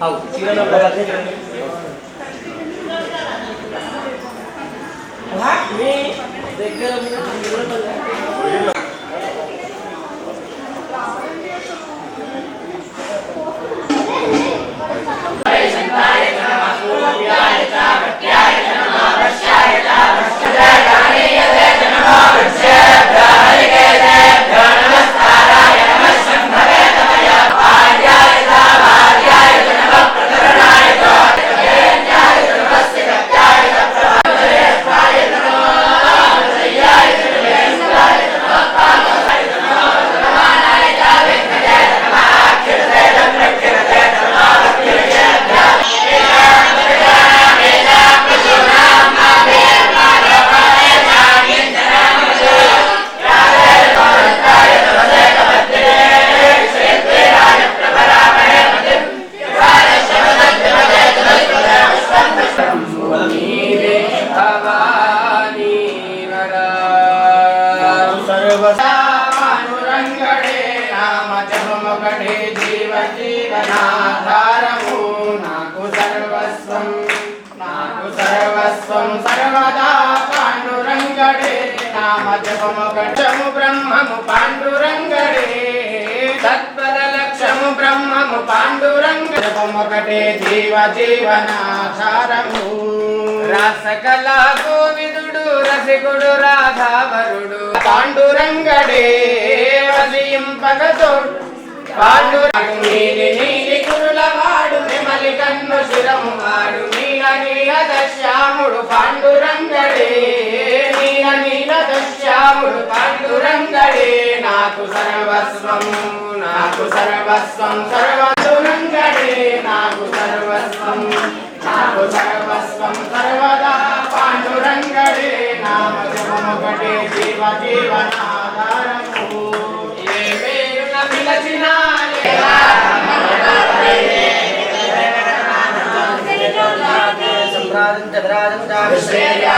How Kiran अब लगाते हैं हाँ मैं देख कर अभी నామ జపమొకటము బ్రహ్మము పాండురంగడే తత్పర లక్ష్యము బ్రహ్మము పాండురంగ జపమొకటే జీవ జీవనాధారము. రాసకలా గోవిదుడు రసికుడు రాధావరుడు. పాండురంగడే వదింపగతోడు పాండురంగు నీలి నీలి కురుల వాడు కన్ను శిరము వాడు నీల నీల పాండు రాముడు పాండురంగడే నాకు సర్వస్వం నాకు సర్వస్వం సర్వదురంగడే నాకు సర్వస్వం నాకు సర్వస్వం సర్వదా పాండురంగడే నామ జపమొకటే జీవ జీవనాధారము ఏ పేరున పిలచినా శ్రీరాజనం దర్శయామనంతరం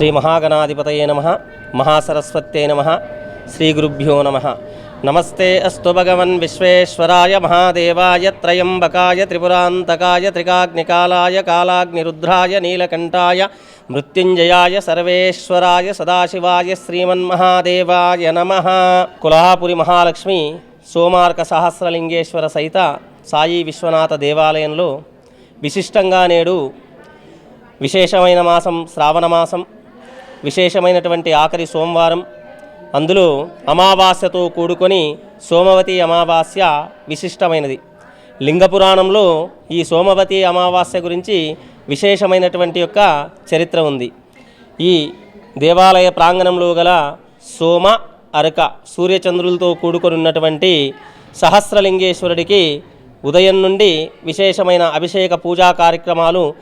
శ్రీ మహాగణాధిపతయే నమ మహాసరస్వత్యై నమ శ్రీ గురుభ్యో నమ. నమస్తే అస్తు భగవన్ విశ్వేశ్వరాయ మహాదేవాయ త్రయంబకాయ త్రిపురాంతకాయ త్రికాగ్నికాలాయ కాలాగ్నిరుద్రాయ నీలకంఠాయ మృత్యుంజయాయ సర్వేశ్వరాయ సదాశివాయ శ్రీమన్మహాదేవాయ నమ. కులహాపురి మహాలక్ష్మి సోమార్క సహస్రలింగేశ్వర సహిత సాయి విశ్వనాథ దేవాలయంలో విశిష్టంగా నేడు విశేషమైన మాసం శ్రావణ మాసం విశేషమైనటువంటి ఆఖరి సోమవారం. అందులో అమావాస్యతో కూడుకొని సోమవతి అమావాస్య విశిష్టమైనది. లింగ పురాణంలో ఈ సోమవతి అమావాస్య గురించి విశేషమైనటువంటి యొక్క చరిత్ర ఉంది. ఈ దేవాలయ ప్రాంగణంలో గల సోమ అరక సూర్యచంద్రులతో కూడుకొని ఉన్నటువంటి సహస్రలింగేశ్వరుడికి ఉదయం నుండి విశేషమైన అభిషేక పూజా కార్యక్రమాలు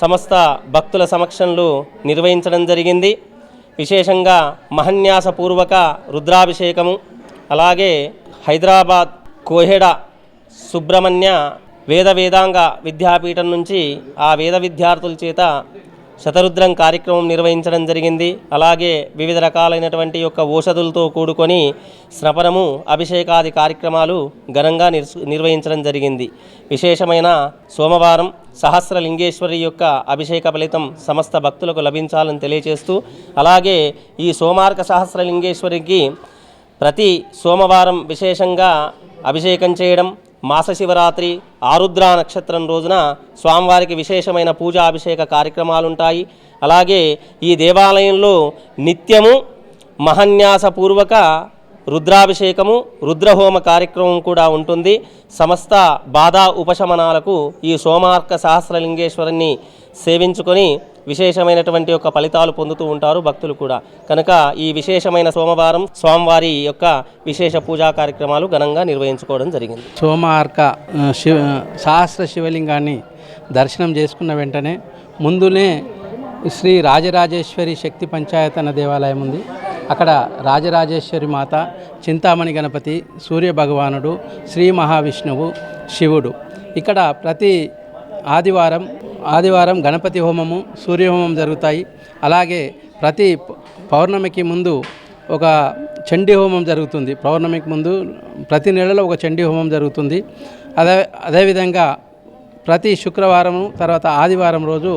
సమస్త భక్తుల సమక్షంలో నిర్వహించడం జరిగింది. విశేషంగా మహన్యాసపూర్వక రుద్రాభిషేకము అలాగే హైదరాబాద్ కోహెడ సుబ్రహ్మణ్య వేద వేదాంగ విద్యాపీఠం నుంచి ఆ వేద విద్యార్థుల చేత శతరుద్రం కార్యక్రమం నిర్వహించడం జరిగింది. అలాగే వివిధ రకాలైనటువంటి యొక్క ఔషధులతో కూడుకొని స్నపనము అభిషేకాది కార్యక్రమాలు ఘనంగా నిర్- నిర్వహించడం జరిగింది. విశేషమైన సోమవారం సహస్రలింగేశ్వరి యొక్క అభిషేక ఫలితం సమస్త భక్తులకు లభించాలని తెలియజేస్తూ అలాగే ఈ సోమార్క సహస్రలింగేశ్వరికి ప్రతి సోమవారం విశేషంగా అభిషేకం చేయడం మాస శివరాత్రి ఆరుద్ర నక్షత్రం రోజున స్వామివారికి విశేషమైన పూజా అభిషేక కార్యక్రమాలు ఉంటాయి అలాగే ఈ దేవాలయంలో నిత్యము మహన్యాసపూర్వక రుద్రాభిషేకము రుద్రహోమ కార్యక్రమం కూడా ఉంటుంది. సమస్త బాధా ఉపశమనాలకు ఈ సోమార్క సహస్రలింగేశ్వరుని సేవించుకొని విశేషమైనటువంటి యొక్క ఫలితాలు పొందుతూ ఉంటారు భక్తులు కూడా. కనుక ఈ విశేషమైన సోమవారం స్వామివారి యొక్క విశేష పూజా కార్యక్రమాలు ఘనంగా నిర్వహించుకోవడం జరిగింది. సోమార్క శివ సహస్ర శివలింగాన్ని దర్శనం చేసుకున్న వెంటనే ముందునే శ్రీ రాజరాజేశ్వరి శక్తి పంచాయతన దేవాలయం ఉంది. అక్కడ రాజరాజేశ్వరి మాత చింతామణి గణపతి సూర్య భగవానుడు శ్రీ మహావిష్ణువు శివుడు. ఇక్కడ ప్రతి ఆదివారం ఆదివారం గణపతి హోమము సూర్యహోమం జరుగుతాయి. అలాగే ప్రతి పౌర్ణమికి ముందు ఒక చండీ హోమం జరుగుతుంది. పౌర్ణమికి ముందు ప్రతి నెలలో ఒక చండీ హోమం జరుగుతుంది. అదే అదేవిధంగా ప్రతి శుక్రవారము తర్వాత ఆదివారం రోజు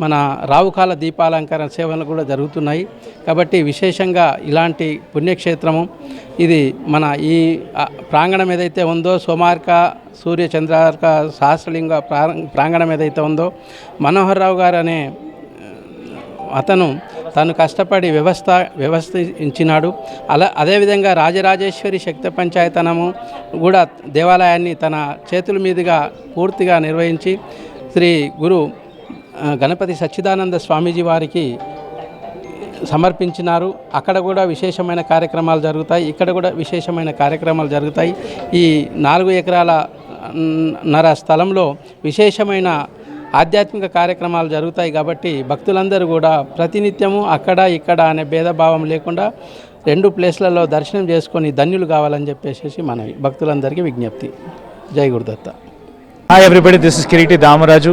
మన రావుకాల దీపాలంకరణ సేవలు కూడా జరుగుతున్నాయి. కాబట్టి విశేషంగా ఇలాంటి పుణ్యక్షేత్రము ఇది మన ఈ ప్రాంగణం ఏదైతే ఉందో సోమార్క సూర్య చంద్రార్క సహస్రలింగ ప్రాంగణం ఏదైతే ఉందో మనోహర్ రావు గారు అనే అతను తను కష్టపడి వ్యవస్థ వ్యవస్థించినాడు. అలా అదేవిధంగా రాజరాజేశ్వరి శక్తి పంచాయతనము కూడా దేవాలయాన్ని తన చేతుల మీదుగా పూర్తిగా నిర్వహించి శ్రీ గురు గణపతి సచ్చిదానంద స్వామీజీ వారికి సమర్పించినారు. అక్కడ కూడా విశేషమైన కార్యక్రమాలు జరుగుతాయి. ఇక్కడ కూడా విశేషమైన కార్యక్రమాలు జరుగుతాయి. ఈ నాలుగు ఎకరాల నర స్థలంలో విశేషమైన ఆధ్యాత్మిక కార్యక్రమాలు జరుగుతాయి కాబట్టి భక్తులందరూ కూడా ప్రతినిత్యము అక్కడ ఇక్కడ అనే భేదభావం లేకుండా రెండు ప్లేస్లలో దర్శనం చేసుకొని ధన్యులు కావాలని చెప్పేసి మనవి. భక్తులందరికీ విజ్ఞప్తి. జై Gurudatta. Hi everybody this is Kiriti Damaraju